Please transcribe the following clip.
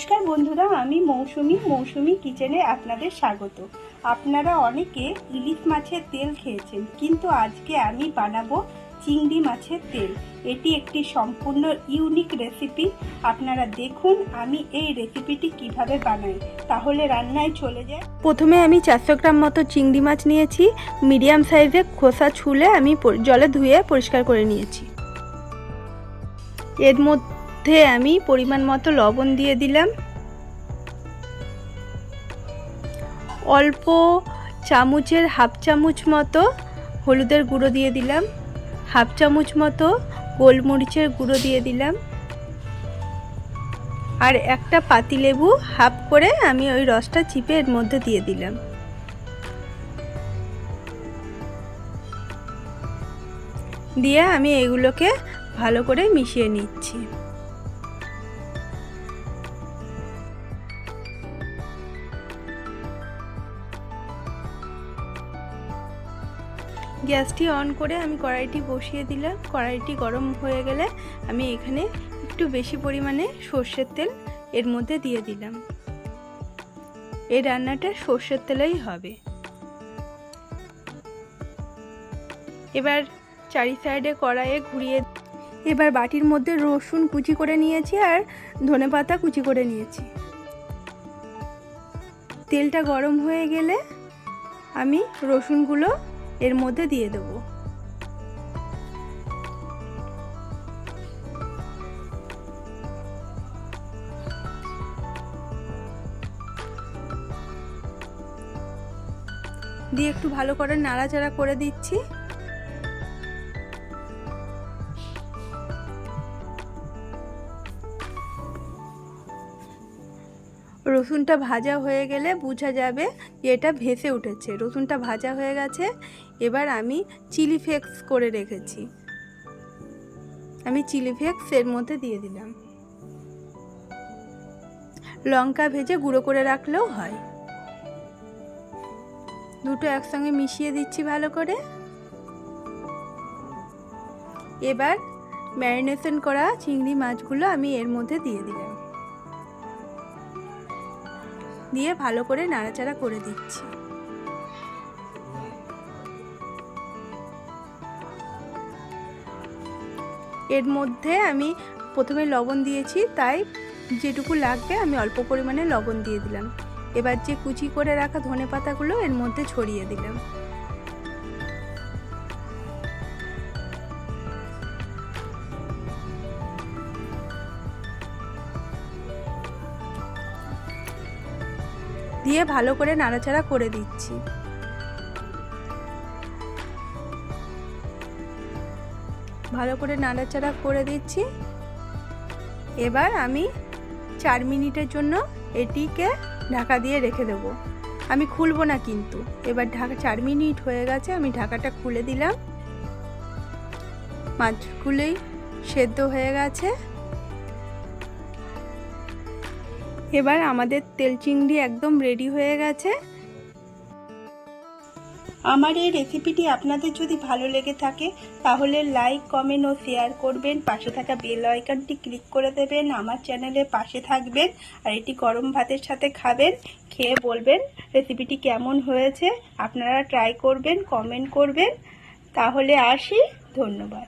নমস্কার বন্ধুরা, আমি মৌসুমি মৌসুমি কিচেনে আপনাদের স্বাগত। আপনারা অনেকে ইলিশ মাছের তেল খেয়েছেন, কিন্তু আজকে আমি বানাবো চিংড়ি মাছের তেল। এটি একটি সম্পূর্ণ ইউনিক রেসিপি, আপনারা দেখুন আমি এই রেসিপিটি কীভাবে বানাই। তাহলে রান্নায় চলে যায় প্রথমে আমি চারশো গ্রাম মতো চিংড়ি মাছ নিয়েছি, মিডিয়াম সাইজে খোসা ছুলে আমি জলে ধুয়ে পরিষ্কার করে নিয়েছি। এর মধ্যে আমি পরিমাণ মতো লবণ দিয়ে দিলাম। অল্প চামচের হাফ চামচ মতো হলুদের গুঁড়ো দিয়ে দিলাম। হাফ চামচ মতো গোলমরিচের গুঁড়ো দিয়ে দিলাম। আর একটা পাতিলেবু হাফ করে আমি ওই রসটা চিপে এর মধ্যে দিয়ে দিলাম। দিয়ে আমি এগুলোকে ভালো করে মিশিয়ে নিচ্ছি। গ্যাসটি অন করে আমি কড়াইটি বসিয়ে দিলাম। কড়াইটি গরম হয়ে গেলে আমি এখানে একটু বেশি পরিমাণে সর্ষের তেল এর মধ্যে দিয়ে দিলাম। এই রান্নাটা সর্ষের তেলেই হবে। এবার চারি সাইডে কড়াইয়ে ঘুরিয়ে এবার বাটির মধ্যে রসুন কুচি করে নিয়েছি আর ধনে পাতা কুচি করে নিয়েছি। তেলটা গরম হয়ে গেলে আমি রসুনগুলো এর মধ্যে দিয়ে দেবো। দিয়ে একটু ভালো করে নাড়াচাড়া করে দিচ্ছি। রসুনটা ভাজা হয়ে গেলে বোঝা যাবে যে এটা ভেসে উঠেছে। রসুনটা ভাজা হয়ে গেছে, এবার আমি চিলি ফ্লেক্স করে রেখেছি। আমি চিলি ফ্লেক্স এর মধ্যে দিয়ে দিলাম। লঙ্কা ভেজে গুঁড়ো করে রাখলেও হয়। দুটো একসঙ্গে মিশিয়ে দিচ্ছি ভালো করে। এবার ম্যারিনেশন করা চিংড়ি মাছগুলো আমি এর মধ্যে দিয়ে দিলাম। দিয়ে ভালো করে নাড়াচাড়া করে দিচ্ছি। এর মধ্যে আমি প্রথমে লবণ দিয়েছি, তাই যেটুকু লাগবে আমি অল্প পরিমাণে লবণ দিয়ে দিলাম। এবার যে কুচি করে রাখা ধনে পাতাগুলো এর মধ্যে ছড়িয়ে দিলাম। দিয়ে ভালো করে নাড়াচাড়া করে দিচ্ছি। ভালো করে নাড়াচাড়া করে দিচ্ছি। এবার আমি চার মিনিটের জন্য এটিকে ঢাকা দিয়ে রেখে দেব। আমি খুলবো না কিন্তু। এবার ঢাকা চার মিনিট হয়ে গেছে, আমি ঢাকাটা খুলে দিলাম। মাছগুলোই সেদ্ধ হয়ে গেছে। এবার আমাদের তেল চিংড়ি একদম রেডি হয়ে গেছে। আমার এই রেসিপিটি আপনাদের যদি ভালো লেগে থাকে, তাহলে লাইক কমেন্ট ও শেয়ার করবেন। পাশে থাকা বেল আইকনটি ক্লিক করে দেবেন, আমার চ্যানেলে পাশে থাকবেন আর এটি গরম ভাতের সাথে খাবেন, খেয়ে বলবেন রেসিপিটি কেমন হয়েছে। আপনারা ট্রাই করবেন কমেন্ট করবেন। তাহলে আসি, ধন্যবাদ।